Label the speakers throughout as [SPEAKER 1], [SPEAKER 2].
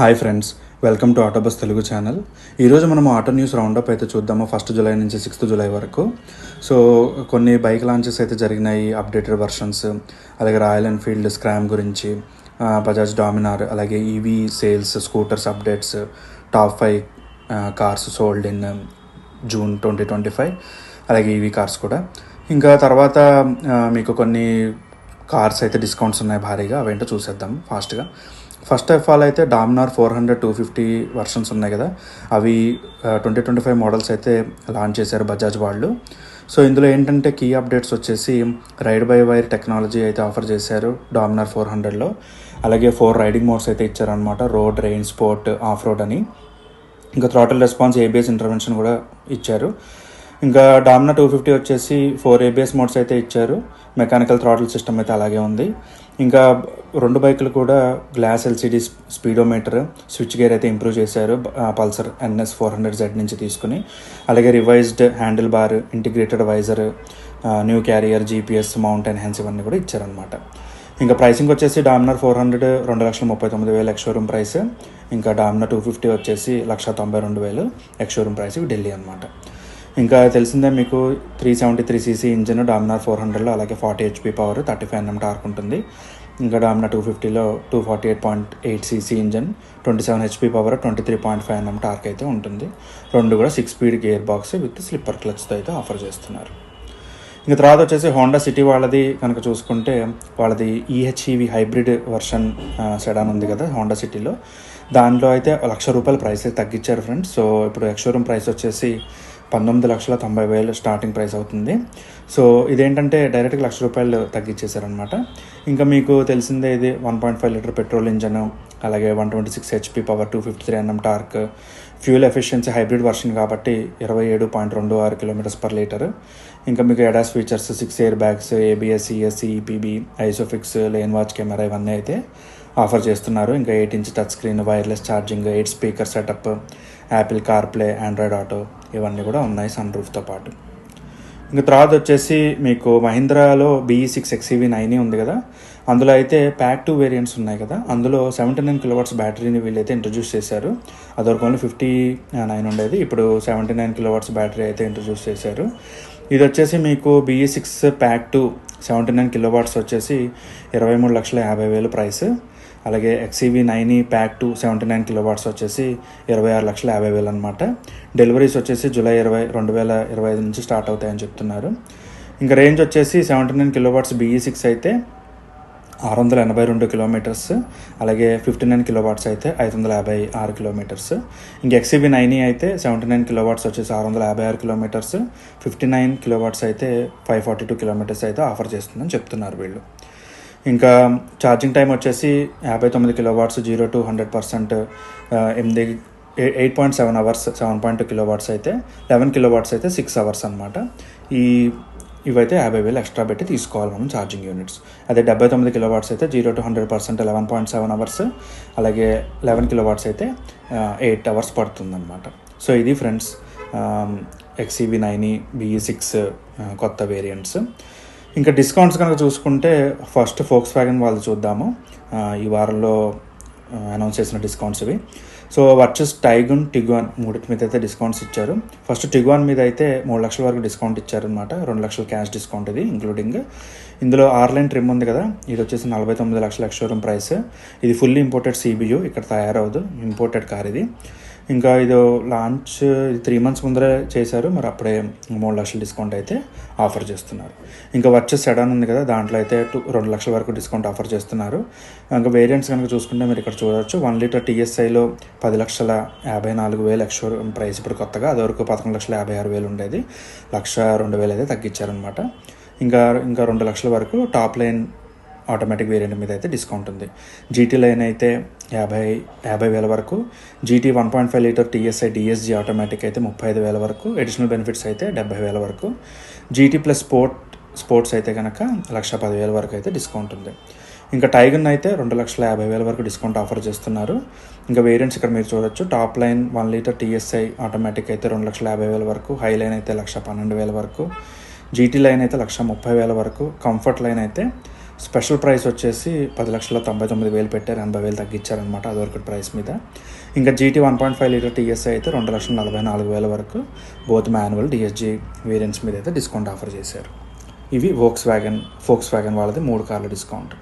[SPEAKER 1] Hi friends welcome to Autobus Telugu channel. ఈరోజు మనం auto news roundup అయితే చూద్దాము ఫస్ట్ జూలై నుంచి సిక్స్త్ జూలై వరకు. సో కొన్ని బైక్ లాంచెస్ అయితే జరిగినాయి అప్డేటెడ్ వర్షన్స్ అలాగే రాయల్ ఎన్ఫీల్డ్ స్క్రామ్ గురించి బజాజ్ డామినార్ అలాగే EV sales scooters updates top five cars sold in June twenty twenty five అలాగే ఈవీ కార్స్ కూడా. ఇంకా తర్వాత మీకు కొన్ని కార్స్ అయితే డిస్కౌంట్స్ ఉన్నాయి భారీగా అవేంటో చూసేద్దాం ఫాస్ట్గా. ఫస్ట్ ఆఫ్ ఆల్ అయితే Dominar four hundred two fifty versions ఉన్నాయి కదా. అవి ట్వంటీ ట్వంటీ ఫైవ్ మోడల్స్ అయితే లాంచ్ చేశారు బజాజ్ వాళ్ళు. సో ఇందులో ఏంటంటే కీ అప్డేట్స్ వచ్చేసి రైడ్ బై వైర్ టెక్నాలజీ అయితే ఆఫర్ చేశారు డామినార్ ఫోర్ హండ్రెడ్లో. అలాగే ఫోర్ రైడింగ్ మోడ్స్ అయితే ఇచ్చారనమాట road rain sport off road అని. ఇంకా థ్రాటల్ రెస్పాన్స్ ఏబిఎస్ ఇంటర్వెన్షన్ కూడా ఇచ్చారు. ఇంకా డామినా టూ ఫిఫ్టీ వచ్చేసి ఫోర్ ఏబిఎస్ మోడ్స్ అయితే ఇచ్చారు. మెకానికల్ థ్రాటల్ సిస్టమ్ అయితే అలాగే ఉంది. ఇంకా రెండు బైకులు కూడా glass LCD speedometer switch gear అయితే ఇంప్రూవ్ చేశారు. Pulsar NS four hundred Z నుంచి తీసుకుని అలాగే revised handle bar integrated visor new carrier GPS mount enhance ఇవన్నీ కూడా ఇచ్చారనమాట ఇంకా ప్రైసింగ్ వచ్చేసి డామినర్ ఫోర్ హండ్రెడ్ రెండు లక్షల ముప్పై తొమ్మిది వేలు ఎక్స్షోరూమ్ ప్రైస్. ఇంకా డామినర్ టూ ఫిఫ్టీ వచ్చేసి లక్ష తొంభై రెండు వేలు ఎక్స్ షోరూమ్ ప్రైస్ ఢిల్లీ అనమాట ఇంకా తెలిసిందే మీకు three seventy three CC engine Dominar four హండ్రెడ్లో అలాగే forty HP power thirty five NM torque ఉంటుంది. ఇంకా డామినా టూ ఫిఫ్టీలో two forty eight point eight CC engine twenty seven HP power twenty three point five NM torque అయితే ఉంటుంది. రెండు కూడా six speed gear box with slipper క్లచ్తో అయితే offer చేస్తున్నారు. ఇంకా తర్వాత వచ్చేసి హోండా సిటీ వాళ్ళది కనుక చూసుకుంటే వాళ్ళది ఈహెచ్ఈవి హైబ్రిడ్ వర్షన్ సెడాన్ ఉంది కదా హోండా సిటీలో. దానిలో అయితే లక్ష రూపాయల ప్రైస్ అయితే తగ్గించారు ఫ్రెండ్స్. సో ఇప్పుడు ఎక్స్ షోరూమ్ ప్రైస్ వచ్చేసి పంతొమ్మిది లక్షల తొంభై వేలు స్టార్టింగ్ ప్రైస్ అవుతుంది. సో ఇదేంటంటే డైరెక్ట్గా లక్ష రూపాయలు తగ్గించేశారనమాట ఇంకా మీకు తెలిసిందే ఇది one point five litre petrol engine అలాగే one twenty six HP power two fifty three NM torque fuel efficiency hybrid version కాబట్టి ఇరవై ఏడు పాయింట్ రెండు ఆరు కిలోమీటర్స్ పర్ లీటర్ ఇంకా మీకు ADAS features six air bags ABS ESC EPB ISOFIX lane watch camera ఇవన్నీ అయితే ఆఫర్ చేస్తున్నారు. ఇంకా eight inch touch screen wireless charging eight speaker setup Apple CarPlay Android Auto ఇవన్నీ కూడా ఉన్నాయి సన్ రూఫ్తో పాటు. ఇంకా తర్వాత వచ్చేసి మీకు మహీంద్రాలో బీఈ సిక్స్ ఎక్సీవీ నైన్ ఉంది కదా. అందులో అయితే ప్యాక్ టూ వేరియంట్స్ ఉన్నాయి కదా. అందులో సెవెంటీ నైన్ కిలోవాట్స్ బ్యాటరీని వీళ్ళైతే ఇంట్రడ్యూస్ చేశారు. అదొరకు ఓన్లీ ఫిఫ్టీ నైన్ ఉండేది. ఇప్పుడు సెవెంటీ నైన్ కిలోవాట్స్ బ్యాటరీ అయితే ఇంట్రడ్యూస్ చేశారు. ఇది వచ్చేసి మీకు BE six pack two seventy nine kilowatts వచ్చేసి ఇరవై మూడు లక్షల యాభై వేలు ప్రైస్. అలాగే XEV nine pack two seventy nine kilowatts వచ్చేసి ఇరవై ఆరు లక్షల యాభై వేలు అనమాట డెలివరీస్ వచ్చేసి జూలై ఇరవై రెండు వేల ఇరవై ఐదు నుంచి స్టార్ట్ అవుతాయని చెప్తున్నారు. ఇంకా రేంజ్ వచ్చేసి seventy nine kilowatts BE six అయితే ఆరు వందల ఎనభై రెండు కిలోమీటర్స్ అలాగే ఫిఫ్టీ నైన్ కిలో వాట్స్ అయితే ఐదు వందల యాభై ఆరు కిలోమీటర్స్ ఇంక ఎక్సీబీ నైన్ అయితే సెవెంటీ నైన్ కిలో వాట్స్ వచ్చేసి ఆరు వందల యాభై ఆరు kilometres fifty nine kilowatts అయితే ఫైవ్ ఫార్టీ టూ కిలోమీటర్స్ అయితే ఆఫర్ చేస్తుందని చెప్తున్నారు వీళ్ళు. ఇంకా ఛార్జింగ్ టైం వచ్చేసి యాభై తొమ్మిది kilowatts zero to hundred percent ఎనిమిది eight point seven hours seven point two kilowatts అయితే లెవెన్ కిలో వాట్స్ అయితే సిక్స్ అవర్స్ అనమాట ఈ ఇవైతే యాభై వేలు ఎక్స్ట్రా పెట్టి తీసుకోవాలి మనం ఛార్జింగ్ యూనిట్స్ అదే డెబ్బై తొమ్మిది కిలో వాట్స్ అయితే zero to hundred percent eleven point seven hours అలాగే లెవెన్ కిలో వాట్స్ అయితే ఎయిట్ అవర్స్ పడుతుందన్నమాట. సో ఇది friends XEV nine BE six కొత్త వేరియంట్స్ ఇంకా డిస్కౌంట్స్ కనుక చూసుకుంటే ఫస్ట్ ఫోక్స్ వ్యాగన్ వాళ్ళు చూద్దాము. ఈ వారంలో అనౌన్స్ చేసిన డిస్కౌంట్స్ ఇవి. సో వర్చెస్ టైగున్ టిగ్వాన్ మూడింటి మీద అయితే డిస్కౌంట్స్ ఇచ్చారు. ఫస్ట్ టిగ్వాన్ మీద అయితే మూడు లక్షల వరకు డిస్కౌంట్ ఇచ్చారనమాట రెండు లక్షల క్యాష్ డిస్కౌంట్ ఇది ఇంక్లూడింగ్ ఇందులో ఆర్లైన్ ట్రిమ్ ఉంది కదా ఇది వచ్చేసి నలభై తొమ్మిది లక్షల ఎక్స్షోరూమ్ ప్రైస్ ఇది ఫుల్లీ ఇంపోర్టెడ్ సిబియు ఇక్కడ తయారవదు ఇంపోర్టెడ్ కార్ ఇది. ఇంకా ఇది లాంచ్ త్రీ మంత్స్ ముందరే చేశారు. మరి అప్పుడే మూడు లక్షల డిస్కౌంట్ అయితే ఆఫర్ చేస్తున్నారు. ఇంకా వచ్చే సెడాన్ ఉంది కదా దాంట్లో అయితే టూ రెండు లక్షల వరకు డిస్కౌంట్ ఆఫర్ చేస్తున్నారు. ఇంకా వేరియంట్స్ కనుక చూసుకుంటే మీరు ఇక్కడ చూడవచ్చు వన్ లీటర్ టీఎస్ఐలో పది లక్షల యాభై నాలుగు వేలు ఎక్స్షోర్ ప్రైస్ ఇప్పుడు కొత్తగా. అదివరకు పదకొండు లక్షల యాభై ఆరు వేలు ఉండేది. లక్ష రెండు వేలు అయితే తగ్గించారనమాట ఇంకా ఇంకా రెండు లక్షల వరకు టాప్ లైన్ ఆటోమేటిక్ వేరియంట్ మీద అయితే డిస్కౌంట్ ఉంది. జీటీ లైన్ అయితే యాభై యాభై వేల వరకు. GT one point five litre TSI DSG automatic అయితే ముప్పై ఐదు వేల వరకు. అడిషనల్ బెనిఫిట్స్ అయితే డెబ్బై వేల వరకు. జీటీ ప్లస్ స్పోర్ట్ స్పోర్ట్స్ అయితే కనుక లక్ష పదివేల వరకు అయితే డిస్కౌంట్ ఉంది. ఇంకా టైగన్ అయితే రెండు లక్షల యాభై వేల వరకు డిస్కౌంట్ ఆఫర్ చేస్తున్నారు. ఇంకా వేరియంట్స్ ఇక్కడ మీరు చూడొచ్చు. Top line one litre TSI automatic అయితే రెండు లక్షల యాభై వేల వరకు. హై లైన్ అయితే లక్ష పన్నెండు వేల వరకు. జీటీ లైన్ అయితే లక్ష ముప్పై వేల వరకు. కంఫర్ట్ లైన్ అయితే స్పెషల్ ప్రైస్ వచ్చేసి పది లక్షల తొంభై తొమ్మిది వేలు పెట్టారు ఎనభై వేలు తగ్గించారనమాట అదొకటి ప్రైస్ మీద. ఇంకా GT one point five litre TSI అయితే రెండు లక్షల నలభై నాలుగు వేల వరకు బోత్ మాన్యువల్ డిఎస్జీ వేరియంట్స్ మీద అయితే డిస్కౌంట్ ఆఫర్ చేశారు. ఇవి వోక్స్ వ్యాగన్ ఫోక్స్ వ్యాగన్ వాళ్ళది మూడు కార్ల డిస్కౌంట్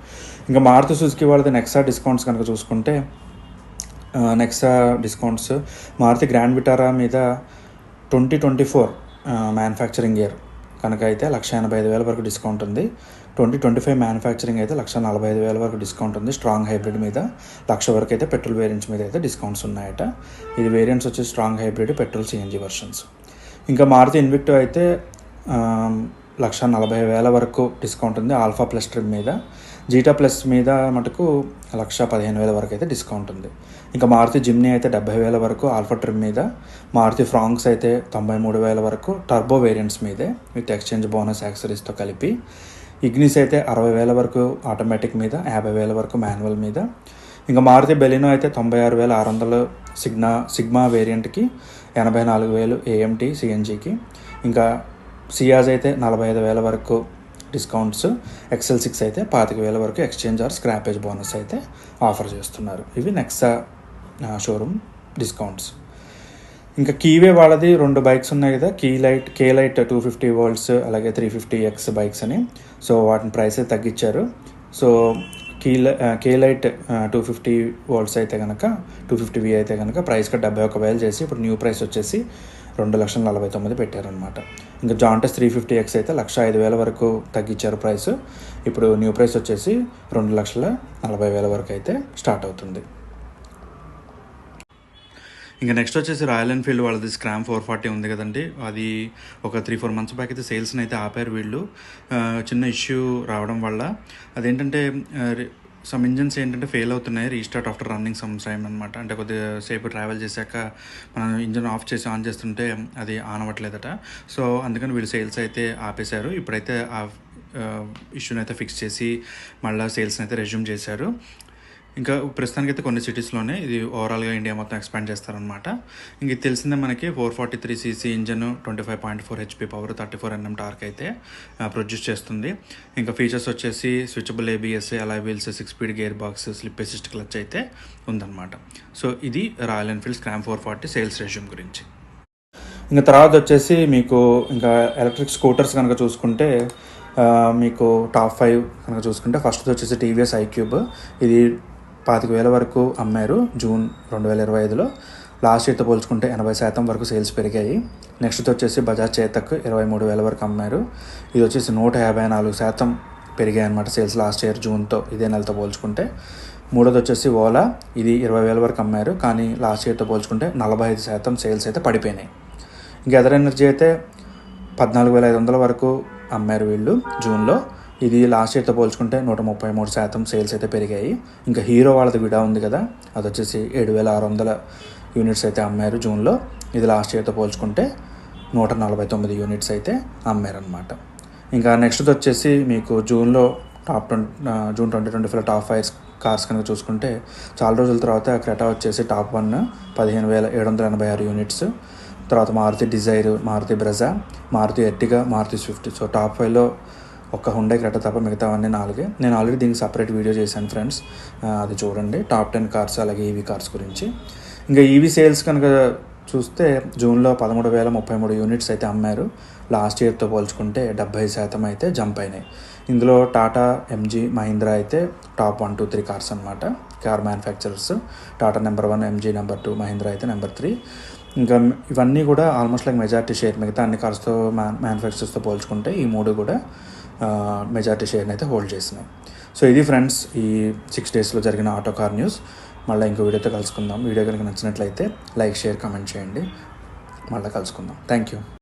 [SPEAKER 1] ఇంకా మారుతి సుజుకి వాళ్ళది నెక్సా డిస్కౌంట్స్ కనుక చూసుకుంటే Nexa discounts Maruti Grand Vitara మీద twenty twenty four manufacturing year కనుక అయితే లక్ష ఎనభై ఐదు వేల వరకు డిస్కౌంట్ ఉంది. ట్వంటీ ట్వంటీ ఫైవ్ మ్యానుఫ్యాక్చరింగ్ అయితే లక్ష నలభై ఐదు వేల వరకు డిస్కౌంట్ ఉంది. స్ట్రాంగ్ హైబ్రిడ్ మీద లక్ష వరకు అయితే పెట్రోల్ వేరియంట్స్ మీద అయితే డిస్కౌంట్స్ ఉన్నాయట. ఇది వేరియంట్స్ వచ్చి strong hybrid petrol CNG versions ఇంకా మారుతి ఇన్విక్టో అయితే లక్ష నలభై వేల వరకు డిస్కౌంట్ ఉంది. ఆల్ఫా ప్లస్ ట్రిమ్ మీద. జీటా ప్లస్ మీద మటుకు లక్ష పదిహేను వేల వరకు అయితే డిస్కౌంట్ ఉంది. ఇంకా మారుతి జిమ్నీ అయితే డెబ్బై వేల వరకు ఆల్ఫా ట్రిమ్ మీద. మారుతి ఫ్రాంక్స్ అయితే తొంభై మూడు వేల వరకు టర్బో వేరియంట్స్ మీదే విత్ ఎక్స్చేంజ్ బోనస్ యాక్సరీస్తో కలిపి. ఇగ్నిస్ అయితే అరవై వేల వరకు ఆటోమేటిక్ మీద యాభై వేల వరకు మాన్యువల్ మీద. ఇంకా మారుతి బెలినో అయితే తొంభై ఆరు వేల ఆరు వందలు సిగ్నా సిగ్మా వేరియంట్కి ఎనభై నాలుగు వేలు ఏఎంటీ సిఎన్జీకి ఇంకా సియాజ్ అయితే నలభై ఐదు వేల వరకు డిస్కౌంట్స్ ఎక్సెల్ సిక్స్ అయితే పాతిక వేల వరకు ఎక్స్చేంజ్ ఆర్ స్క్రాపేజ్ బోనస్ అయితే ఆఫర్ చేస్తున్నారు. ఇవి నెక్సా షోరూమ్ డిస్కౌంట్స్ ఇంకా కీవే వాళ్ళది రెండు బైక్స్ ఉన్నాయి కదా key light K light two fifty volts అలాగే త్రీ ఫిఫ్టీ ఎక్స్ బైక్స్ అని. సో వాటిని ప్రైస్ అయితే తగ్గించారు. So key K light two fifty volts అయితే కనుక టూ ఫిఫ్టీ వి అయితే కనుక ప్రైస్గా డెబ్బై ఒక వేలు చేసి ఇప్పుడు న్యూ ప్రైస్ వచ్చేసి రెండు లక్షల నలభై తొమ్మిది పెట్టారనమాట ఇంకా జాంటస్ త్రీ ఫిఫ్టీ ఎక్స్ అయితే లక్ష ఐదు వేల వరకు తగ్గించారు ప్రైస్ ఇప్పుడు న్యూ ప్రైస్ వచ్చేసి రెండు లక్షల నలభై వేల వరకు అయితే స్టార్ట్ అవుతుంది. ఇంకా నెక్స్ట్ వచ్చేసి రాయల్ ఎన్ఫీల్డ్ వాళ్ళది స్క్రామ్ ఫోర్ ఫార్టీ ఉంది కదండి. అది ఒక త్రీ ఫోర్ మంత్స్ బ్యాక్ అయితే సేల్స్ని అయితే ఆపారు వీళ్ళు. చిన్న ఇష్యూ రావడం వల్ల. అదేంటంటే సమ్ ఇంజన్స్ ఏంటంటే ఫెయిల్ అవుతున్నాయి restart after running some time అనమాట అంటే కొద్దిగా సేపు ట్రావెల్ చేశాక మనం ఇంజన్ ఆఫ్ చేసి ఆన్ చేస్తుంటే అది ఆన్ అవ్వట్లేదట సో అందుకని వీళ్ళు సేల్స్ అయితే ఆపేశారు. ఇప్పుడైతే ఆ ఇష్యూని అయితే ఫిక్స్ చేసి మళ్ళీ సేల్స్ని అయితే రెజ్యూమ్ చేశారు. ఇంకా ప్రస్తుతానికి అయితే కొన్ని సిటీస్లోనే ఇది ఓవరాల్గా ఇండియా మొత్తం ఎక్స్పాండ్ చేస్తారనమాట ఇంక తెలిసిందే మనకి four forty three CC engine twenty five point four HP power thirty four NM torque అయితే ప్రొడ్యూస్ చేస్తుంది. ఇంకా ఫీచర్స్ వచ్చేసి స్విచబుల్ ఏబిఎస్ అలా wheels six speed gear box slip assist clutch అయితే ఉందన్నమాట. సో ఇది Royal Enfield scram four forty sales రేషియం గురించి. ఇంకా తర్వాత వచ్చేసి మీకు ఇంకా ఎలక్ట్రిక్ స్కూటర్స్ కనుక చూసుకుంటే మీకు టాప్ ఫైవ్ కనుక చూసుకుంటే ఫస్ట్ వచ్చేసి టీవీఎస్ ఐక్యూబ్ ఇది పాతిక వేల వరకు అమ్మారు జూన్ రెండు వేల ఇరవై ఐదులో. లాస్ట్ ఇయర్తో పోల్చుకుంటే ఎనభై శాతం వరకు సేల్స్ పెరిగాయి. నెక్స్ట్ వచ్చేసి బజాజ్ చేతక్ ఇరవై మూడు వేల వరకు అమ్మారు. ఇది వచ్చేసి నూట యాభై నాలుగు శాతం పెరిగాయి అనమాట సేల్స్ లాస్ట్ ఇయర్ జూన్తో ఇదే నెలతో పోల్చుకుంటే. మూడోది వచ్చేసి ఓలా ఇది ఇరవై వేల వరకు అమ్మారు కానీ లాస్ట్ ఇయర్తో పోల్చుకుంటే నలభై ఐదు శాతం సేల్స్ అయితే పడిపోయినాయి. ఇంకా ఎదర్ ఎనర్జీ అయితే పద్నాలుగు వేల ఐదు వందల వరకు అమ్మారు వీళ్ళు జూన్లో. ఇది లాస్ట్ ఇయర్తో పోల్చుకుంటే నూట ముప్పై మూడు శాతం సేల్స్ అయితే పెరిగాయి. ఇంకా హీరో వాళ్ళది విడా ఉంది కదా అది వచ్చేసి ఏడు వేల ఆరు వందల యూనిట్స్ అయితే అమ్మారు జూన్లో ఇది లాస్ట్ ఇయర్తో పోల్చుకుంటే నూట నలభై తొమ్మిది యూనిట్స్ అయితే అమ్మారనమాట ఇంకా నెక్స్ట్ వచ్చేసి మీకు జూన్లో top twenty June twenty twenty five top five cars కనుక చూసుకుంటే చాలా రోజుల తర్వాత క్రెటా వచ్చేసి టాప్ వన్ పదిహేను వేల ఏడు వందల ఎనభై ఆరు యూనిట్స్ తర్వాత Maruti Dzire Maruti Brezza Maruti Ertiga Maruti Swift so top ఫైవ్లో ఒక హుండే క్రెట తప్ప మిగతావన్నీ నాలుగే. నేను ఆల్రెడీ దీనికి సపరేట్ వీడియో చేశాను ఫ్రెండ్స్ అది చూడండి. టాప్ టెన్ కార్స్ అలాగే ఈవీ కార్స్ గురించి. ఇంకా ఈవీ సేల్స్ కనుక చూస్తే జూన్లో పదమూడు వేల ముప్పై మూడు యూనిట్స్ అయితే అమ్మారు. లాస్ట్ ఇయర్తో పోల్చుకుంటే డెబ్బై శాతం అయితే జంప్ అయినాయి. ఇందులో టాటా ఎంజీ మహీంద్రా అయితే top one two three cars అనమాట car manufacturers Tata number one MG number two Mahindra అయితే నెంబర్ త్రీ ఇంకా ఇవన్నీ కూడా ఆల్మోస్ట్ లైక్ మెజారిటీ షేర్ మిగతా అన్ని కార్స్తో మ్యా మ్యానుఫ్యాక్చర్స్తో పోల్చుకుంటే ఈ మూడు కూడా మెజార్టీ షేర్ని అయితే హోల్డ్ చేసినాయి సో ఇది ఫ్రెండ్స్ ఈ సిక్స్ డేస్లో జరిగిన ఆటో కార్ న్యూస్ మళ్ళీ ఇంకో వీడియోతో కలుసుకుందాం. వీడియో కనుక నచ్చినట్లయితే లైక్ షేర్ కామెంట్ చేయండి. మళ్ళీ కలుసుకుందాం. Thank you